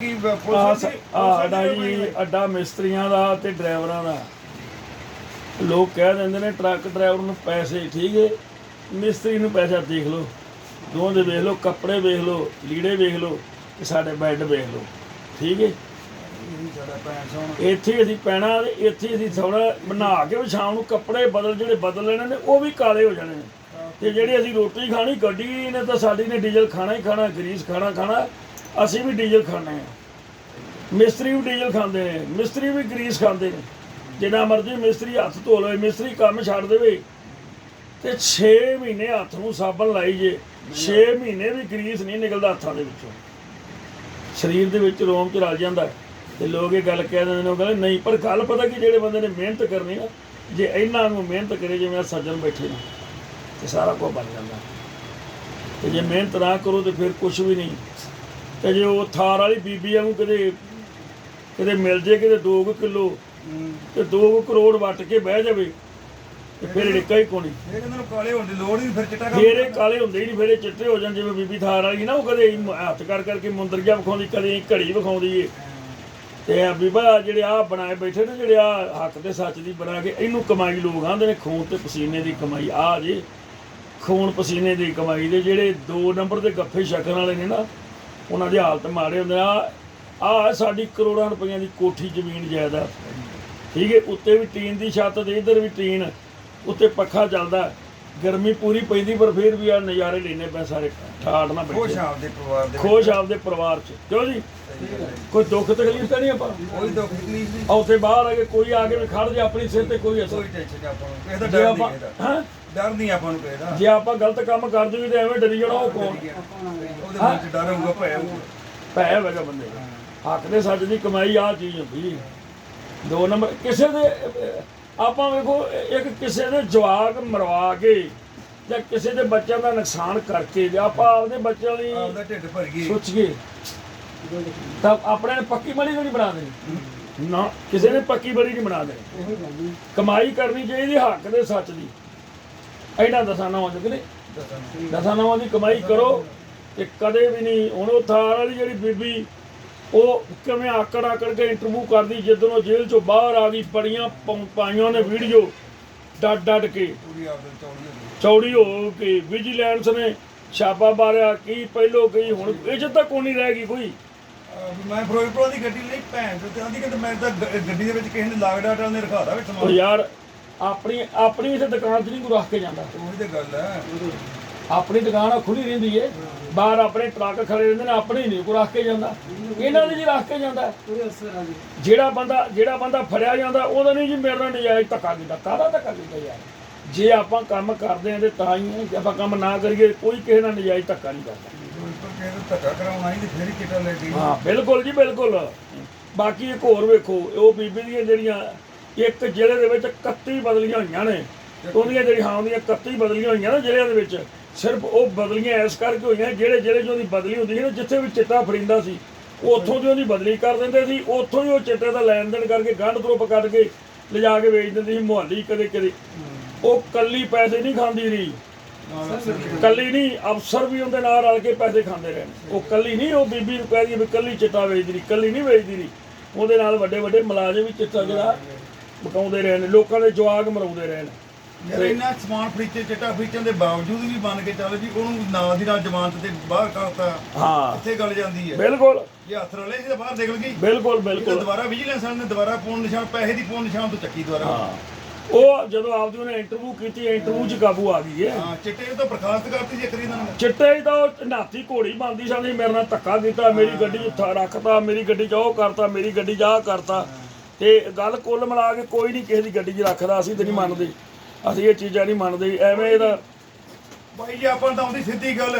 ਕੀ ਆਹ ਪੁਲਿਸ ਸ- ਆਹ ਸਾਡਾ ਜੀ ਅੱਡਾ ਮਿਸਤਰੀਆਂ ਦਾ ਤੇ ਡਰਾਈਵਰਾਂ ਦਾ। ਲੋਕ ਕਹਿ ਦਿੰਦੇ ਨੇ ਟਰੱਕ ਡਰਾਈਵਰ ਨੂੰ ਪੈਸੇ ਠੀਕ ਹੈ ਮਿਸਤਰੀ ਨੂੰ ਪੈਸਾ ਦੇਖ ਲਓ। ਦੋਵਾਂ ਦੇ ਵੇਖ ਲਓ ਕੱਪੜੇ ਵੇਖ ਲਓ ਲੀੜੇ ਵੇਖ ਲਓ ਤੇ ਸਾਡੇ ਬੈੱਡ ਵੇਖ ਲਓ। ਠੀਕ ਹੈ ਸਾਡਾ ਭੈਣ ਸੋਹਣਾ ਇੱਥੇ ਹੀ ਅਸੀਂ ਪੈਣਾ ਤੇ ਇੱਥੇ ਹੀ ਅਸੀਂ ਸੌਣਾ ਬਣਾ ਕੇ ਵੀ ਸ਼ਾਮ ਨੂੰ ਕੱਪੜੇ ਬਦਲ ਜਿਹੜੇ ਬਦਲ ਲੈਣੇ ਨੇ ਉਹ ਵੀ ਕਾਲੇ ਹੋ ਜਾਣੇ ਨੇ। ਤੇ ਜਿਹੜੀ ਅਸੀਂ ਰੋਟੀ ਖਾਣੀ ਗੱਡੀ ਨੇ ਤਾਂ ਸਾਡੀ ਨੇ ਡੀਜ਼ਲ ਖਾਣਾ ਹੀ ਖਾਣਾ ਗਰੀਸ ਖਾਣਾ ਖਾਣਾ। ਅਸੀਂ ਵੀ ਡੀਜ਼ਲ ਖਾਂਦੇ ਆ ਮਿਸਤਰੀ ਵੀ ਡੀਜ਼ਲ ਖਾਂਦੇ ਨੇ, ਮਿਸਤਰੀ ਵੀ ਗਰੀਸ ਖਾਂਦੇ ਨੇ। ਜਿੰਨਾ ਮਰਜ਼ੀ ਮਿਸਤਰੀ ਹੱਥ ਧੋ ਲਵੇ, ਮਿਸਤਰੀ ਕੰਮ ਛੱਡ ਦੇਵੇ। ਤੇ 6 ਮਹੀਨੇ ਹੱਥ ਨੂੰ ਸਾਬਣ ਲਾਈ ਜੇ 6 ਮਹੀਨੇ ਵੀ ਗਰੀਸ ਨਹੀਂ ਨਿਕਲਦਾ ਹੱਥਾਂ ਦੇ ਵਿੱਚੋਂ। ਸਰੀਰ ਦੇ ਵਿੱਚ ਰੋਮ ਚ ਰਲ ਜਾਂਦਾ ਹੈ। ਤੇ ਲੋਕ ਇਹ ਗੱਲ ਕਹਿ ਦਿੰਦੇ ਨੇ, ਉਹ ਕਹਿੰਦੇ, ਨਹੀਂ, ਪਰ ਗੱਲ ਪਤਾ ਕਿ, ਜਿਹੜੇ ਬੰਦੇ ਨੇ ਮਿਹਨਤ ਕਰਨੀ ਆ, ਜੇ ਇਹਨਾਂ ਨੂੰ ਮਿਹਨਤ ਕਰੇ, ਜਿਵੇਂ ਆਹ ਸੱਜਣ ਬੈਠੇ ਨੇ, ਤੇ ਸਾਰਾ ਕੁਝ ਬਣ ਜਾਂਦਾ। ਤੇ ਜੇ ਮਿਹਨਤ ਨਾ ਕਰੋ, ਤੇ ਫਿਰ ਕੁਝ ਵੀ ਨਹੀਂ। ਤੇ ਜੇ ਉਹ ਥਾਰ ਵਾਲੀ ਬੀਬੀ ਵਾਂਗੂ ਕਦੇ ਕਦੇ ਮਿਲ ਜੇ ਕਿਤੇ 2 ਕਿਲੋ ਤੇ 2 ਕਰੋੜ ਵੱਟ ਕੇ ਬਹਿ ਜਾਵੇ ਤੇ ਫਿਰ ਡਿੱਕਾ ਹੀ ਕੋਣੀ। ਇਹ ਕਹਿੰਦੇ ਨੂੰ ਕਾਲੇ ਹੋਣ ਦੀ ਲੋੜ ਨਹੀਂ ਫਿਰ ਚਿੱਟਾ ਕੰਮ ਫੇਰ ਇਹ ਕਾਲੇ ਹੁੰਦੇ ਹੀ ਨਹੀਂ ਫੇਰ ਇਹ ਚਿੱਟੇ ਹੋ ਜਾਣ ਜਿਵੇਂ ਬੀਬੀ ਥਾਰ ਵਾਲੀ ਨਾ ਉਹ ਕਦੇ ਹੱਥ ਕਰ ਕਰਕੇ ਮੁੰਦਰੀਆ ਵਿਖਾਉਂਦੀ ਕਦੇ ਘੜੀ ਵਿਖਾਉਂਦੀ ਏ। ਤੇ ਆ ਬੀਬਾ ਜਿਹੜੇ ਆ ਬਣਾਏ ਬੈਠੇ ਨੇ ਜਿਹੜੇ ਆ ਹੱਕ ਤੇ ਸੱਚ ਦੀ ਬਣਾ ਕੇ ਇਹਨੂੰ ਕਮਾਈ ਲੋਕ ਆਂਦੇ ਨੇ ਖੂਨ ਤੇ ਪਸੀਨੇ ਦੀ ਕਮਾਈ ਆ ਜੇ। ਖੂਨ ਪਸੀਨੇ ਦੀ ਕਮਾਈ ਦੇ ਜਿਹੜੇ 2 ਨੰਬਰ ਦੇ ਗੱਫੇ ਛਕਣ ਵਾਲੇ ਨੇ ਨਾ ਉਹਨਾਂ ਦੀ ਹਾਲਤ ਮਾੜੇ ਹੁੰਦੇ ਆ। ਆ ਸਾਡੀ ਕਰੋੜਾਂ ਰੁਪਈਆਂ ਦੀ ਕੋਠੀ ਜ਼ਮੀਨ ਜਾਇਦਾਦ। ਠੀਕ ਹੈ ਉੱਤੇ ਵੀ ਟੀਨ ਦੀ ਛੱਤ ਤੇ ਇੱਧਰ ਵੀ ਟੀਨ ਉੱਤੇ ਪੱਖਾ ਚੱਲਦਾ। ਗਰਮੀ ਪੂਰੀ ਪੈਂਦੀ ਪਰ ਫਿਰ ਵੀ ਆ ਨਜ਼ਾਰੇ ਲੈਨੇ ਪੈ ਸਾਰੇ। ਠਾਠ ਨਾ ਖੁਸ਼ ਬੈਠੇ ਆਪਦੇ ਪਰਿਵਾਰ ਦੇ। ਖੁਸ਼ ਆਪਦੇ ਪਰਿਵਾਰ ਚ। ਕਿਉਂ ਜੀ? ਕੋਈ ਦੁੱਖ ਤਕਲੀਫ ਤਾਂ ਨਹੀਂ ਆਪਾਂ? ਕੋਈ ਦੁੱਖ ਤਕਲੀਫ ਨਹੀਂ। ਉੱਥੇ ਬਾਹਰ ਆ ਕੇ ਕੋਈ ਆ ਕੇ ਵੀ ਖੜ ਜਾ ਆਪਣੀ ਸਿਰ ਤੇ ਕੋਈ ਅਸਰ। ਕੋਈ ਟੈਨਸ਼ਨ ਆਪਾਂ ਨੂੰ। ਕਿਸੇ ਦਾ ਡਰ ਨਹੀਂ ਕਿਸੇ ਦਾ। ਡਰ ਨਹੀਂ ਆਪਾਂ ਨੂੰ ਕਿਸੇ ਦਾ ਜੇ ਆਪਾਂ ਗਲਤ ਕੰਮ ਕਰ ਦਈਏ ਤੇ ਐਵੇਂ ਡਰੀ ਜਾਣਾ ਉਹ ਕੌਣ? ਉਹਦੇ ਮਨ 'ਚ ਡਰ ਹੋਊਗਾ ਭੈ ਹੋਊਗਾ। ਹੋਵੇਗਾ ਬੰਦੇ ਦਾ। ਹੱਕ ਦੇ ਸੱਚ ਦੀ ਕਮਾਈ ਆ ਚੀਜ਼ ਹੁੰਦੀ ਦੋ ਨੰਬਰ ਕਿਸੇ ਦੇ ਆਪਾਂ ਵੇਖੋ ਇੱਕ ਕਿਸੇ ਦੇ ਜਵਾਕ ਮਰਵਾ ਕੇ ਜਾਂ ਕਿਸੇ ਦੇ ਬੱਚਿਆਂ ਦਾ ਨੁਕਸਾਨ ਕਰਕੇ ਜਾਂ ਆਪਾਂ ਆਪਦੇ ਬੱਚਿਆਂ ਲਈ ਆਪਦਾ ਢਿੱਡ ਭਰ ਗਈ ਸੋਚੀਏ ਤਾਂ ਆਪਣੇ ਨੇ ਪੱਕੀ ਬੜੀ ਨਹੀਂ ਬਣਾ ਦੇਣੀ। ਨਾ ਕਿਸੇ ਨੇ ਪੱਕੀ ਬੜੀ ਨਹੀਂ ਬਣਾ ਦੇਣੀ। ਕਮਾਈ ਕਰਨੀ ਚਾਹੀਦੀ ਹੱਕ ਦੇ ਸੱਚ ਦੀ। ਐਡਾ ਦਸਾਂ ਨਾ ਹੋ ਜਗੇ ਦਸਾਂ ਨਵਾਂ ਦੀ ਕਮਾਈ ਕਰੋ ਤੇ ਕਦੇ ਵੀ ਨਹੀਂ। ਹੁਣ ਉਹ ਥਾਰ ਵਾਲੀ ਜਿਹੜੀ ਬੀਬੀ ਉਹ ਕਿਵੇਂ ਆਕੜ ਆਕੜ ਕੇ ਇੰਟਰਵਿਊ ਕਰਦੀ ਜਦੋਂ ਉਹ ਜੇਲ੍ਹ ਚੋਂ ਬਾਹਰ ਆ ਗਈ ਬੜੀਆਂ ਪਾਈਆਂ ਨੇ ਵੀਡੀਓ ਡੱਡ ਡੱਡ ਕੇ। ਚੌੜੀ ਹੋ ਕੇ ਵਿਜੀਲੈਂਸ ਨੇ ਛਾਪਾ ਮਾਰਿਆ ਕੀ ਪਹਿਲੋ ਗਈ ਹੁਣ ਇੱਜ਼ਤ ਤਾਂ ਕੋਈ ਨਹੀਂ ਰਹਿ ਗਈ ਕੋਈ। ਮੈਂ ਫਿਰੋਜ਼ਪੁਰ ਦੀ ਗੱਡੀ ਲਈ ਭੈਣ ਤੇ ਆਂਦੀ ਕਿ ਮੈਂ ਤਾਂ ਗੱਡੀ ਦੇ ਵਿੱਚ ਕਿਸੇ ਨੇ ਲਾਗਡਾ ਟਾਲ ਨੇ ਰਖਾਦਾ ਵਿੱਚ ਸਮਾਨ। ਯਾਰ ਆਪਣੀ ਆਪਣੀ ਇੱਥੇ ਦੁਕਾਨ 'ਚ ਨਹੀਂ ਕੋਈ ਰੱਖ ਕੇ ਜਾਂਦਾ। ਉਹੀ ਤੇ ਗੱਲ ਹੈ। ਆਪਣੀ ਦੁਕਾਨ ਆ ਖੁੱਲੀ ਰਹਿੰਦੀ ਏ। ਬਾਹਰ ਆਪਣੇ ਟਰੱਕ ਖੜੇ ਰਹਿੰਦੇ ਨੇ ਆਪਣੀ ਨਹੀਂ ਕੋਈ ਰੱਖ ਕੇ ਜਾਂਦਾ। ਇਹਨਾਂ ਦੀ ਜੀ ਰੱਖ ਕੇ ਜਾਂਦਾ। ਜਿਹੜਾ ਬੰਦਾ ਜਿਹੜਾ ਬੰਦਾ ਫੜਿਆ ਜਾਂਦਾ ਉਹਦਾ ਨਹੀਂ ਜੀ ਮੇਰੇ ਨਾਲ ਨਜਾਇਜ਼ ਧੱਕਾ ਕੀਤਾ। ਕਾਹਦਾ ਧੱਕਾ ਕੀਤਾ ਯਾਰ? ਜੇ ਆਪਾਂ ਕੰਮ ਕਰਦੇ ਆਂ ਤੇ ਤਾਂ ਹੀ ਹੈ। ਜੇ ਆਪਾਂ ਕੰਮ ਨਾ ਕਰੀਏ ਕੋਈ ਕਿਸੇ ਨਾਲ ਨਜਾਇਜ਼ ਧੱਕਾ ਨਹੀਂ ਕਰਦਾ। ਫਿਰੋਜ਼ਪੁਰ ਕਿਸੇ ਨੂੰ ਧੱਕਾ ਕਰਾਉਣਾ ਹੀ ਤੇ ਫੇਰ ਹੀ ਚਿੱਟਾ ਲੈ ਗਈ ਹਾਂ ਬਿਲਕੁਲ ਜੀ ਬਿਲਕੁਲ। ਬਾਕੀ ਇੱਕ ਹੋਰ ਵੇਖੋ ਉਹ ਬੀਬੀ ਦੀਆਂ ਜਿਹੜੀਆਂ ਇੱਕ ਜ਼ਿਲ੍ਹੇ ਦੇ ਵਿੱਚ 31 ਬਦਲੀਆਂ ਹੋਈਆਂ ਨੇ। ਉਹਦੀਆਂ ਜਿਹੜੀ ਹਾਂ ਉਹਦੀਆਂ 31 ਬਦਲੀਆਂ ਹੋਈਆਂ ਨਾ ਜ਼ਿਲ੍ਹਿਆਂ ਦੇ ਵਿੱਚ। ਸਿਰਫ ਉਹ ਬਦਲੀਆਂ ਇਸ ਕਰਕੇ ਹੋਈਆਂ, ਜਿਹੜੇ ਜ਼ਿਲ੍ਹੇ 'ਚ ਉਹਦੀ ਬਦਲੀ ਹੁੰਦੀ ਸੀ ਨਾ, ਜਿੱਥੇ ਵੀ ਚਿੱਟਾ ਫਰਿੰਦਾ ਸੀ, ਉੱਥੋਂ ਦੀ ਉਹਦੀ ਬਦਲੀ ਕਰ ਦਿੰਦੇ ਸੀ, ਉੱਥੋਂ ਹੀ ਉਹ ਚਿੱਟੇ ਦਾ ਲੈਣ ਦੇਣ ਕਰਕੇ ਗੰਢ ਗਰੁੱਪ ਕੱਢ ਕੇ ਲਿਜਾ ਕੇ ਵੇਚ ਦਿੰਦੀ ਸੀ ਮੁਹੱਲੀ ਕਦੇ ਕਦੇ। ਉਹ ਕੱਲੀ ਪੈਸੇ ਨਹੀਂ ਖਾਂਦੀ ਰਹੀ। ਕੱਲੀ ਨਹੀਂ, ਅਫਸਰ ਵੀ ਉਹਦੇ ਨਾਲ ਰਲ ਕੇ ਪੈਸੇ ਖਾਂਦੇ ਰਹੇ ਉਹ ਕੱਲੀ ਨਹੀਂ, ਉਹ ਬੀਬੀ ਨੂੰ ਕਹਿ ਰਹੀ ਵੀ ਕੱਲੀ ਚਿੱਟਾ ਵੇਚਦੀ ਰਹੀ, ਕੱਲੀ ਨਹੀਂ ਵੇਚਦੀ ਰਹੀ। ਉਹਦੇ ਨਾਲ ਵੱਡੇ ਵੱਡੇ ਮੁਲਾਜ਼ਮ ਵੀ ਚਿੱਟਾ ਜਿਹੜਾ ਬਕਾਉਂਦੇ ਰਹੇ ਨੇ ਲੋਕਾਂ ਦੇ ਜਵਾਗ ਮਰਾਉਂਦੇ ਰਹੇ ਨੇ ਯਾਰ ਸਮਾਨ ਫਰੀਚੇ ਚਿੱਟਾ ਫਰੀਚਣ ਦੇ ਬਾਵਜੂਦ ਵੀ ਬਣ ਕੇ ਚੱਲ ਜੀ ਉਹਨੂੰ ਨਾਲ ਦੀ ਨਾਲ ਜ਼ਮਾਨਤ ਤੇ ਬਾਹਰ ਕਰਤਾ ਹਾਂ। ਇੱਥੇ ਗੱਲ ਜਾਂਦੀ ਹੈ। ਬਿਲਕੁਲ। ਜੇ ਹੱਥ ਰਲੇ ਸੀ ਤਾਂ ਬਾਹਰ ਨਿਕਲ ਗਈ। ਬਿਲਕੁਲ ਇਹ ਬਿਲਕੁਲ। ਦੁਬਾਰਾ ਵਿਜੀਲੈਂਸ ਵਾਲਿਆਂ ਨੇ ਦੁਬਾਰਾ ਪੂਰਨ ਨਿਸ਼ਾਨ ਪੈਸੇ ਦੀ ਪੂਰਨ ਨਿਸ਼ਾਨ ਤੋਂ ਚੱਕੀ ਦੁਬਾਰਾ। ਹਾਂ। ਉਹ ਜਦੋਂ ਆਪਦੀ ਉਹਨੇ ਇੰਟਰਵਿਊ ਕੀਤੀ ਇੰਟਰਵਿਊ 'ਚ ਕਾਬੂ ਆ ਗਈ ਹੈ। ਹਾਂ ਚਿੱਟੇ ਨੂੰ ਤਾਂ ਬਰਖਾਸਤ ਕਰਤੀ ਸੀ ਇੱਕ ਰੀ ਇਹਨਾਂ ਨੇ। ਚਿੱਟੇ ਉਹ ਨਾਤੀ ਘੋੜੀ ਬੰਦੀ ਸਾਡੀ ਮੇਰੇ ਨਾਲ ਧੱਕਾ ਕੀਤਾ ਮੇਰੀ ਗੱਡੀ 'ਚ ਥਾ ਰੱਖਤਾ ਮੇਰੀ ਗੱਡੀ 'ਚ ਉਹ ਕਰਤਾ ਮੇਰੀ ਗੱਡੀ 'ਚ ਆਹ ਕਰਤਾ। ਤੇ ਗੱਲ ਕੁੱਲ ਮਿਲਾ ਕੇ ਕੋਈ ਨਹੀਂ ਕਿਸੇ ਦੀ ਗੱਡੀ 'ਚ ਰੱਖਦਾ ਅਸੀਂ ਤੇ ਨਹੀਂ ਮੰਨਦੇ। ਅਸੀਂ ਇਹ ਚੀਜ਼ਾਂ ਨਹੀਂ ਮੰਨਦੇ ਐਵੇਂ ਇਹਦਾ ਬਾਈ ਜੀ ਆਪਾਂ ਤਾਂ ਆਉਂਦੀ ਸਿੱਧੀ ਗੱਲ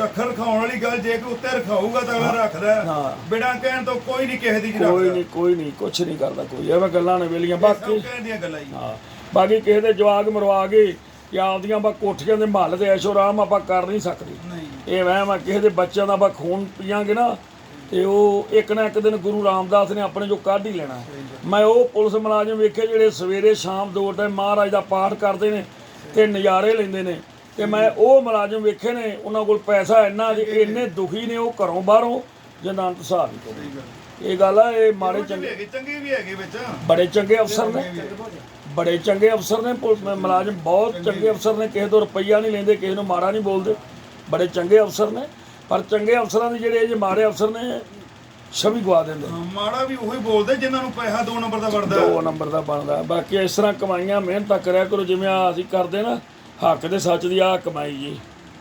ਰੱਖਣ ਰਖਾਉਣ ਵਾਲੀ ਗੱਲ ਜੇ ਕੋਈ ਉੱਤੇ ਰਖਾਊਗਾ ਤਾਂ ਅਗਲਾ ਰੱਖਦਾ। ਹਾਂ। ਬਿਨਾਂ ਕਹਿਣ ਤੋਂ ਕੋਈ ਨਹੀਂ ਕਿਸੇ ਦੀ ਜੀ ਕੋਈ ਰੱਖਦਾ। ਨਹੀਂ ਕੋਈ ਨਹੀਂ ਕੁਛ ਨਹੀਂ ਕਰਦਾ ਕੋਈ ਐਵੇਂ ਗੱਲਾਂ ਨੇ ਵੇਲੀਆਂ। ਬਾਕੀ ਕਹਿਣ ਦੀਆਂ ਗੱਲਾਂ ਹੀ ਹਾਂ ਬਾਕੀ ਕਿਸੇ ਦੇ ਜਵਾਗ ਮਰਵਾ ਕੇ ਜਾਂ ਆਪਦੀਆਂ ਆਪਾਂ ਕੋਠੀਆਂ ਦੇ ਮਹੱਲ ਤੇ ਐਸ਼ੋ ਆਰਾਮ ਆਪਾਂ ਕਰ ਨਹੀਂ ਸਕਦੇ। ਇਹ ਵਹਿਮ ਆ ਕਿਸੇ ਦੇ ਬੱਚਿਆਂ ਦਾ ਆਪਾਂ ਖੂਨ ਪੀਆਂਗੇ ਨਾ ਤੇ ਉਹ ਇੱਕ ਨਾ ਇੱਕ ਦਿਨ ਗੁਰੂ ਰਾਮਦਾਸ ਨੇ ਆਪਣੇ ਜੋ ਕੱਢ ਹੀ ਲੈਣਾ। ਮੈਂ ਉਹ ਪੁਲਿਸ ਮੁਲਾਜ਼ਮ ਵੇਖੇ ਜਿਹੜੇ ਸਵੇਰੇ ਸ਼ਾਮ ਦੋ ਟਾਈਮ ਮਹਾਰਾਜ ਦਾ ਪਾਠ ਕਰਦੇ ਨੇ ਤੇ ਨਜ਼ਾਰੇ ਲੈਂਦੇ ਨੇ। ਤੇ ਮੈਂ ਉਹ ਮੁਲਾਜ਼ਮ ਵੇਖੇ ਨੇ ਉਹਨਾਂ ਕੋਲ ਪੈਸਾ ਇੰਨਾ ਜੇ ਇੰਨੇ ਦੁਖੀ ਨੇ ਉਹ ਘਰੋਂ ਬਾਹਰੋਂ ਜਨਾਨਤ ਹਿਸਾਬ ਹੀ ਕੋਈ ਸਹੀ ਗੱਲ ਇਹ ਗੱਲ ਆ ਇਹ ਵੀ ਚੰਗੇ ਵੀ ਹੈਗੇ ਵਿੱਚ। ਬੜੇ ਚੰਗੇ ਅਫਸਰ ਨੇ। ਬੜੇ ਚੰਗੇ ਅਫਸਰ ਨੇ ਪੁਲਿਸ ਮੁਲਾਜ਼ਮ ਬਹੁਤ ਚੰਗੇ ਅਫਸਰ ਨੇ ਕਿਸੇ ਤੋਂ ਰੁਪਈਆ ਨਹੀਂ ਲੈਂਦੇ ਕਿਸੇ ਨੂੰ ਮਾੜਾ ਨਹੀਂ ਬੋਲਦੇ। ਬੜੇ ਚੰਗੇ ਅਫਸਰ ਨੇ ਪਰ ਚੰਗੇ ਅਫਸਰਾਂ ਦੇ ਜਿਹੜੇ ਇਹ ਮਾੜੇ ਅਫਸਰ ਨੇ ਛਵੀ ਗਵਾ ਦਿੰਦੇ। ਮਾੜਾ ਵੀ ਉਹੀ ਬੋਲਦੇ ਜਿਨ੍ਹਾਂ ਨੂੰ ਪੈਸਾ ਦੋ ਨੰਬਰ ਦਾ ਵੜਦਾ ਦੋ ਨੰਬਰ ਦਾ ਬਣਦਾ। ਬਾਕੀ ਇਸ ਤਰ੍ਹਾਂ ਕਮਾਈਆਂ ਮਿਹਨਤਾਂ ਕਰਿਆ ਕਰੋ ਜਿਵੇਂ ਆਹ ਅਸੀਂ ਕਰਦੇ ਨਾ ਹੱਕ ਦੇ ਸੱਚ ਦੀ ਆ ਕਮਾਈ ਜੀ।